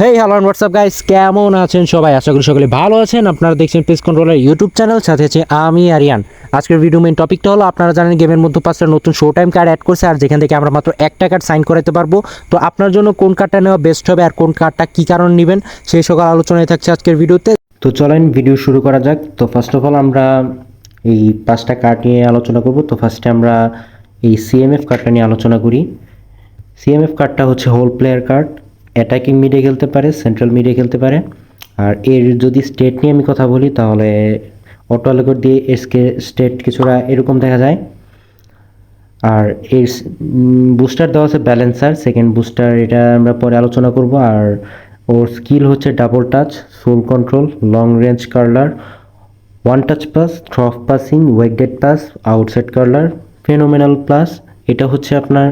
Hey hello WhatsApp guys কেমন আছেন সবাই? আশা করি সকলে ভালো আছেন। আপনারা দেখছেন পেস কন্ট্রোলার ইউটিউব চ্যানেল সাথে আছে আমি আরিয়ান আজকের ভিডিও মেন টপিকটা হলো, আপনারা জানেন গেমের মধ্যে পাঁচটা নতুন শো টাইম কার্ড অ্যাড করছে, আর যেখান থেকে আমরা মাত্র একটা কার্ড সাইন করাতে পারব। তো আপনার জন্য কোন কার্ডটা নেওয়া বেস্ট হবে, আর কোন কার্ডটা কী কারণ নেবেন, সেই সকল আলোচনায় থাকছে আজকের ভিডিওতে তো চলেন ভিডিও শুরু করা যাক। তো ফার্স্ট অফ অল আমরা এই পাঁচটা কার্ড নিয়ে আলোচনা করব। তো ফার্স্টে আমরা এই সিএমএফ কার্ডটা নিয়ে আলোচনা করি। সিএমএফ কার্ডটা হচ্ছে হোল প্লেয়ার কার্ড অ্যাটাকিং মিডে খেলতে পারে, সেন্ট্রাল মিডে খেলতে পারে। আর এর যদি স্টেট নিয়ে আমি কথা বলি, তাহলে অটো অ্যালোকেট দিয়ে এসকে স্টেট কিছুটা এরকম দেখা যায়। আর এর বুস্টার দেওয়া আছে ব্যালেন্সার সেকেন্ড বুস্টার এটা আমরা পরে আলোচনা করব। আর ওর স্কিল হচ্ছে double touch sole control long range curler one touch pass through passing weighted pass outside curler phenomenal plus এটা হচ্ছে আপনার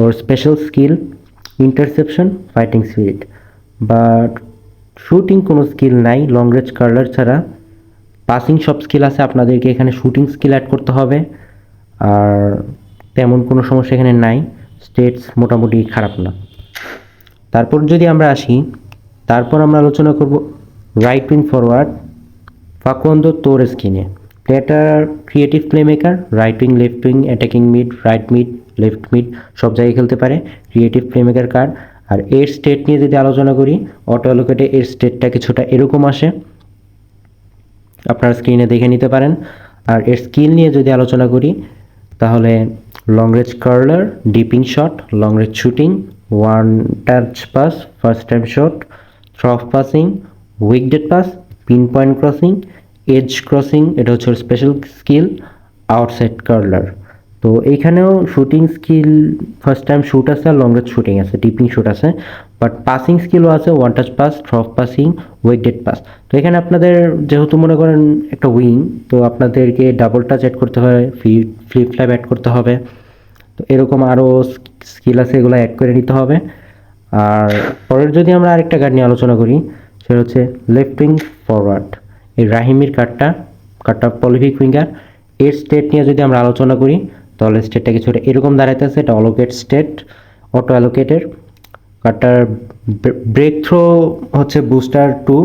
ওর special skill interception fighting spirit but shooting কোনো স্কিল নাই লং রেঞ্জ কার্লার ছাড়া। পাসিং সব skill আছে, আপনাদেরকে এখানে শুটিং স্কিল অ্যাড করতে হবে। আর তেমন কোনো সমস্যা এখানে নাই স্টেটস মোটামুটি খারাপ না। তারপর যদি আমরা আসি, তারপর আমরা আলোচনা করব রাইট উইং ফরওয়ার্ড ফাকুয়ান্দো তোর স্কিনে platter creative playmaker right wing left wing attacking mid right mid left mid সব জায়গায় খেলতে পারে। ক্রিয়েটিভ প্লে মেকার কার্ড আর এর স্টেট নিয়ে যদি আলোচনা করি অটো অ্যালোকেটে এর স্টেটটা কিছুটা এরকম আসে। আপনারা স্ক্রিনে দেখে নিতে পারেন। আর এর স্কিল নিয়ে যদি আলোচনা করি, তাহলে long range curler dipping shot long range shooting one touch pass first time shot through passing weighted pass pinpoint crossing edge crossing এটা হচ্ছে স্পেশাল স্কিল আউটসাইড কার্লার তো এইখানেও shooting skill first time shoot আছে আর long range shooting আছে dipping shoot আছে। But passing স্কিলও আছে one touch pass through passing weighted pass তো এখানে আপনাদের যেহেতু মনে করেন একটা উইং তো আপনাদেরকে ডাবল টাচ অ্যাড করতে হবে ফ্লিপ ফ্লিপ ফ্ল্যাপ অ্যাড করতে হবে। তো এরকম আরও স্কিল আছে, এগুলো অ্যাড করে নিতে হবে। আর পরের যদি আমরা আরেকটা কার্ড নিয়ে আলোচনা করি, সেটা হচ্ছে লেফট উইং ফরওয়ার্ড এই রাহিমির কার্ডটা কার্ডটা পলিফিক উইঙ্গার এর স্টেট নিয়ে যদি আমরা আলোচনা করি তাহলে স্টেটটা কিছুটা এরকম দাঁড়াইতেছে, এটা অলোকেট স্টেট অটো অ্যালোকেটের কার্ডটার ব্রেক থ্রো হচ্ছে বুস্টার টু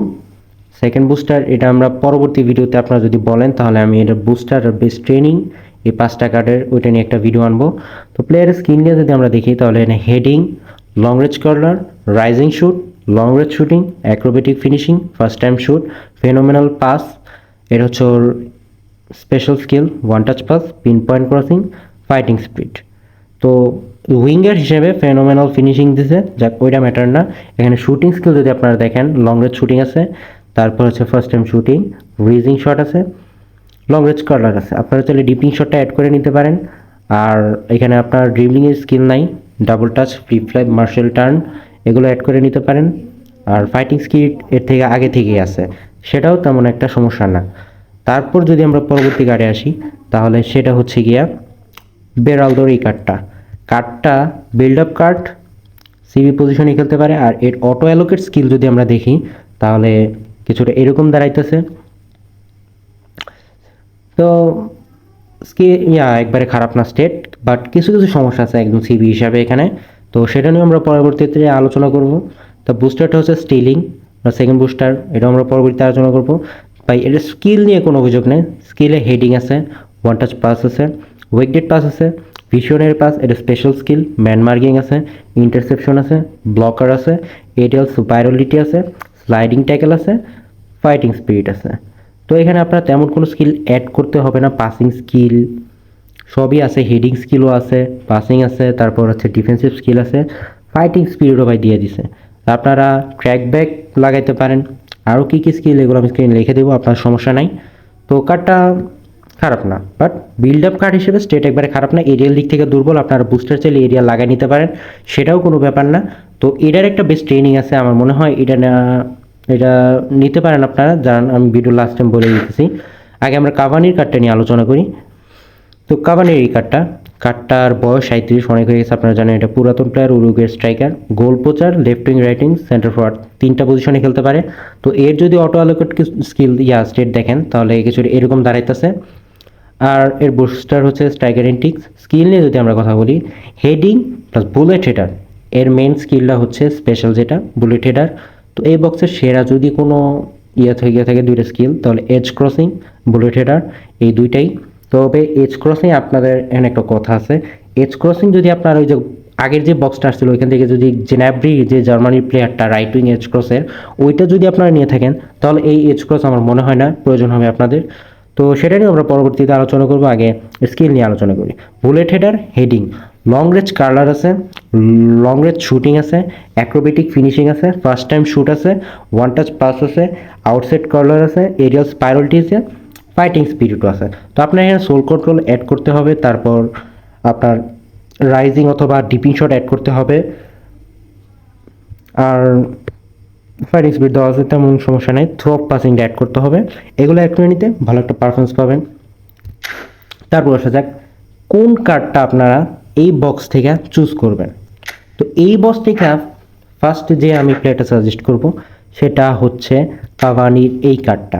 সেকেন্ড বুস্টার এটা আমরা পরবর্তী ভিডিওতে আপনারা যদি বলেন, তাহলে আমি এটা বুস্টার বেস্ট ট্রেনিং এই পাঁচটা কার্ডের ওইটা নিয়ে একটা ভিডিও আনব। তো প্লেয়ারের স্কিন নিয়ে যদি আমরা দেখি, তাহলে এখানে heading long range corner rising shoot long range shooting acrobatic finishing first time shoot phenomenal pass এটা হচ্ছে ওর special skill one touch pass pinpoint crossing fighting speed তো উইঙ্গার হিসেবে ফেনোমেনাল ফিনিশিং দিছে, যাক, ওইটা ম্যাটার না। এখানে শুটিং স্কিল যদি আপনারা দেখেন লং রেঞ্জ শুটিং আছে, তারপর হচ্ছে first time shooting rising shot আছে লং রেঞ্জ কার্লার আছে। আপনারা চাইলে ডিপিং শটটা অ্যাড করে নিতে পারেন। আর এখানে আপনার ড্রিবলিংয়ের স্কিল নাই double touch flip flap Marseille turn এগুলো অ্যাড করে নিতে পারেন। আর ফাইটিং স্কিল এর থেকে আগে থেকেই আছে। সেটাও তেমন একটা সমস্যা না। তারপর যদি আমরা পরবর্তী কার্ডে আসি, তাহলে সেটা হচ্ছে গিয়া বেরালদোর এই কার্ডটা কার্ডটা বিল্ড আপ কার্ড সিবি পজিশনে খেলতে পারে, আর এর অটো অ্যালোকেট স্কিল যদি আমরা দেখি, তাহলে কিছুটা এরকম দাঁড়াইতেছে। তো স্কিল ইয়া, একবারে খারাপ না স্টেট বাট কিছু কিছু সমস্যা আছে একদম সিবি হিসাবে এখানে। তো সেটা নিয়ে আমরা পরবর্তীতে আলোচনা করব। তো বুস্টারটা হচ্ছে স্টিলিং বা সেকেন্ড বুস্টার এটা আমরা পরবর্তীতে আলোচনা করব। ভাই, এটা স্কিল নিয়ে কোনো অভিযোগ নেই। স্কিলে হেডিং আছে ওয়ান টাচ পাস আছে উইকডেড পাস আছে ভিশনের পাস এটা স্পেশাল স্কিল ম্যান মার্কিং আছে ইন্টারসেপশন আছে ব্লকার আছে এডিয়াল সুপাইরলিটি আছে স্লাইডিং ট্যাকেল আছে ফাইটিং স্পিরিট আছে। তো এখানে আপনার তেমন কোনো স্কিল অ্যাড করতে হবে না পাসিং স্কিল সবই আছে হেডিং স্কিলও আছে পাসিং আছে, তারপর হচ্ছে ডিফেন্সিভ স্কিল আছে ফাইটিং স্পিরিটও ভাই দিয়ে দিছে। আপনারা ট্র্যাক ব্যাক লাগাইতে পারেন আরও কী কী স্কিল এগুলো আমি স্ক্রিনে লিখে দেবো, আপনার সমস্যা নাই। তো কার্ডটা খারাপ না বাট বিল্ড আপ কার্ড হিসেবে স্টেট একবারে খারাপ না এরিয়াল দিক থেকে দুর্বল, আপনারা বুস্টার চাইলে এরিয়া লাগাই নিতে পারেন, সেটাও কোনো ব্যাপার না। তো এটার একটা বেস্ট ট্রেনিং আছে, আমার মনে হয় এটা না, এটা নিতে পারেন আপনারা জান আমি ভিডিও লাস্ট টাইম বলে দিতেছি। আগে আমরা কাভানির কার্ডটা নিয়ে আলোচনা করি। তো কাভানির এই কার্ডটা কার্ডটার বয়স সাঁত্রিশ অনেক হয়ে গেছে, আপনারা জানেন এটা পুরাতন player উরুগের striker goal poacher left wing right centre forward তিনটা পজিশনে খেলতে পারে। তো এর যদি অটো অ্যালোকেট স্কিল ইয়া স্টেট দেখেন, তাহলে কিছু এরকম দাঁড়াইতেছে। আর এর বুস্টার হচ্ছে স্ট্রাইকার ইন্টিক্স স্কিল নিয়ে যদি আমরা কথা বলি হেডিং প্লাস বুলেট হেটার এর মেন স্কিলটা হচ্ছে স্পেশাল যেটা বুলেট হেডার তো এই বক্সের সেরা যদি কোনো ইয়ে থেকে থাকে দুইটা স্কিল তাহলে এজ ক্রসিং বুলেট হেডার এই দুইটাই। তবে এজ ক্রসিং আপনাদের এখানে একটা কথা আছে। এজ ক্রসিং যদি আপনার ওই যে আগের যে বক্সটা আসছিল, ওইখান থেকে যদি জেনাব্রি যে জার্মানির প্লেয়ারটা রাইট উইং এজ ক্রসের ওইটা যদি আপনারা নিয়ে থাকেন, তাহলে এই এজ ক্রস আমার মনে হয় না প্রয়োজন হবে আপনাদের। তো সেটা নিয়ে আমরা পরবর্তীতে আলোচনা করব, আগে স্কিল নিয়ে আলোচনা করি। Bullet header heading long range curler আছে লং রেঞ্জ শুটিং আছে অ্যাক্রোবেটিক ফিনিশিং আছে ফার্স্ট টাইম শ্যুট আছে ওয়ান টাচ পাস আছে আউটসাইড কার্লার আছে এরিয়াল স্পাইরালটি আছে ফাইটিং স্পিরিটও আছে। তো আপনার এখানে সোল কন্ট্রোল অ্যাড করতে হবে, তারপর আপনার রাইজিং অথবা ডিপিং শট অ্যাড করতে হবে। আর ফাইটিং স্পিড দেওয়া আছে, তেমন সমস্যা নেই থ্রো পাসিংটা অ্যাড করতে হবে। এগুলো অ্যাড করে নিতে ভালো একটা পারফরমেন্স পাবেন। তারপর আসা যাক, কোন কার্ডটা আপনারা এই বক্স থেকে চুজ করবেন? তো এই বক্স থেকে ফার্স্ট যে আমি প্লেয়ারটা সাজেস্ট করব, সেটা হচ্ছে কাভানির এই কার্ডটা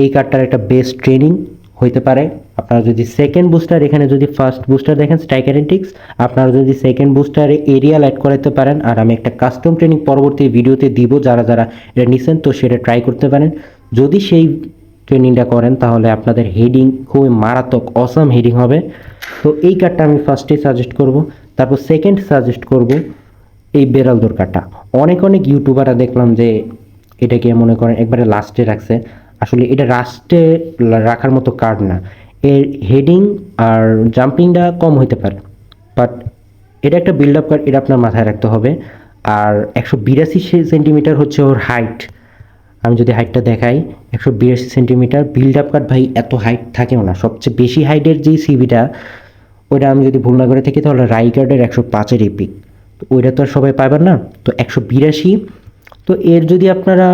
এই কার্ডটার একটা বেস্ট ট্রেনিং হইতে পারে। আপনারা যদি সেকেন্ড বুস্টার এখানে যদি ফার্স্ট বুস্টার দেখেন স্ট্রাইকার টিক্স আপনারা যদি সেকেন্ড বুস্টারে এরিয়াল অ্যাড করাতে পারেন, আর আমি একটা কাস্টম ট্রেনিং পরবর্তী ভিডিওতে দিব, যারা যারা এটা নিছেন, তো সেটা ট্রাই করতে পারেন। যদি সেই ট্রেনিংটা করেন, তাহলে আপনাদের হেডিং খুবই মারাত্মক অসাম হেডিং হবে। তো এই কার্ডটা আমি ফার্স্টে সাজেস্ট করব, তারপর সেকেন্ড সাজেস্ট করব এই বেরালদোর কার্ডটা অনেক অনেক ইউটিউবাররা দেখলাম যে এটাকে মনে করেন একবারে লাস্টে রাখছে। আসলে এটা লাস্টে রাখার মতো কার্ড না। এর হেডিং আর জাম্পিংটা কম হইতে পারে। বাট এটা একটা বিল্ড আপ কার্ড এটা আপনার মাথায় রাখতে হবে। আর একশো বিরাশি সেন্টিমিটার হচ্ছে ওর হাইট আমি যদি হাইটটা দেখাই, একশো বিরাশি সেন্টিমিটার বিল্ড আপ কার্ড ভাই এত হাইট থাকেও না। সবচেয়ে বেশি হাইটের যেই সিবিটা ওইটা আমি যদি ভুল না করে থাকি তাহলে রাই কার্ডের একশো পাঁচের এপিক তো ওইটা তো আর সবাই পাবেন না। তো একশো বিরাশি, তো এর যদি আপনারা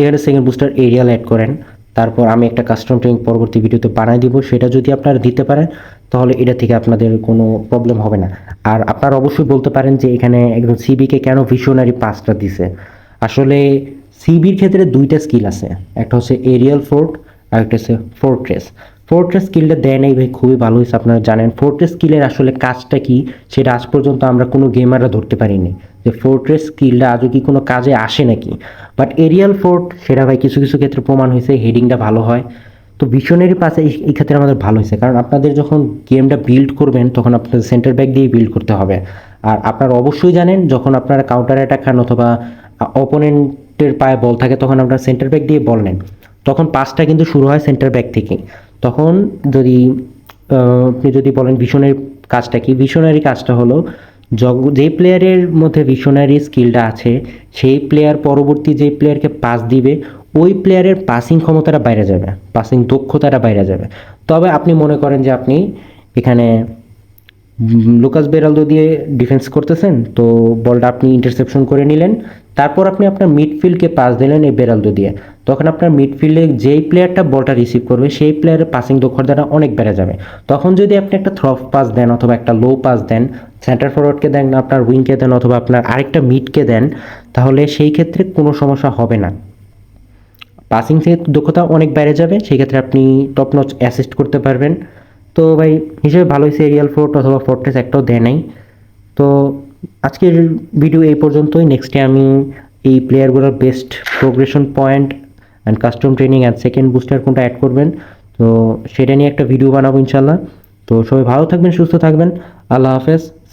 এখানে সেকেন্ড বুস্টার এরিয়াল অ্যাড করেন। তারপর আমি একটা কাস্টম ট্রেনিং পরবর্তী ভিডিওতে বানাই দিব। সেটা যদি আপনারা দিতে পারেন, তাহলে এটা থেকে আপনাদের কোনো প্রবলেম হবে না। আর আপনারা অবশ্যই বলতে পারেন যে এখানে একদম সিবিকে কেন ভিশনারি পাসটা দিছে। আসলে সিবির ক্ষেত্রে দুইটা স্কিল আছে। একটা হচ্ছে এরিয়াল ফোর্ট আর একটা হচ্ছে ফোর্ট্রেস ফোর্ট্রেস স্কিলটা দেয় নাই ভাই, খুবই ভালো হয়েছে, আপনারা জানেন। ফোর্ট্রেস স্কিলের আসলে কাজটা কি, সেটা আজ পর্যন্ত আমরা কোনো গেমাররা ধরতে পারিনি। যে ফোর্ট্রেস স্কিলটা আজও কি কোনো কাজে আসে নাকি? বাট এরিয়াল ফোর্ট সেটা ভাই কিছু কিছু ক্ষেত্রে প্রমাণ হয়েছে হেডিংটা ভালো হয়। তো ভিশনারি পাশে এই- ক্ষেত্রে আমাদের ভালো হয়েছে। কারণ আপনাদের যখন গেমটা বিল্ড করবেন, তখন আপনাদের সেন্টার ব্যাক দিয়ে বিল্ড করতে হবে। আর আপনারা অবশ্যই জানেন, যখন আপনারা কাউন্টার অ্যাটাক খান অথবা অপোনেন্টের পায়ে বল থাকে, তখন আপনারা সেন্টার ব্যাক দিয়ে বল নেন। তখন পাসটা কিন্তু শুরু হয় সেন্টার ব্যাক থেকে। তখন যদি আপনি যদি বলেন ভিশনের কাজটা কি ভিশনারি কাজটা হলো যে প্লেয়ারের মধ্যে ভিশনারি স্কিলটা আছে, সেই প্লেয়ার পরবর্তী যে প্লেয়ারকে পাস দিবে, ওই প্লেয়ারের পাসিং ক্ষমতাটা বাইরে যাবে পাসিং দক্ষতাটা বাইরে যাবে। তবে আপনি মনে করেন যে আপনি এখানে লুকাস বেরালদো দিয়ে ডিফেন্স করতেছেন, তো বলটা আপনি ইন্টারসেপশন করে নিলেন, তারপর আপনি আপনার মিডফিল্ডকে পাস দিলেন এই বেরালদো দিয়ে। তখন আপনার মিডফিল্ডে যেই প্লেয়ারটা বলটা রিসিভ করবে, সেই প্লেয়ারের পাসিং দক্ষতাটা অনেক বেড়ে যাবে। তখন যদি আপনি একটা থ্রফ পাস দেন অথবা একটা লো পাস দেন সেন্টার ফরওয়ার্ডকে দেন, আপনার উইংকে দেন অথবা আপনার আরেকটা মিডকে দেন, তাহলে সেই ক্ষেত্রে কোনো সমস্যা হবে না। পাসিং দক্ষতা অনেক বেড়ে যাবে, সেই ক্ষেত্রে আপনি টপ নচ অ্যাসিস্ট করতে পারবেন। তো ভাই, হিসেবে ভালো হয়েছে এরিয়াল ফোর্ট অথবা ফোর্ট্রেস একটাও দেয় নাই। তো আজকের ভিডিও এই পর্যন্তই। নেক্সটে আমি এই প্লেয়ারগুলোর best progression point and custom training and second booster কোনটা অ্যাড করবেন, তো সেটা নিয়ে একটা ভিডিও বানাবো ইনশাল্লাহ তো সবাই ভালো থাকবেন, সুস্থ থাকবেন। আল্লাহ হাফেজ।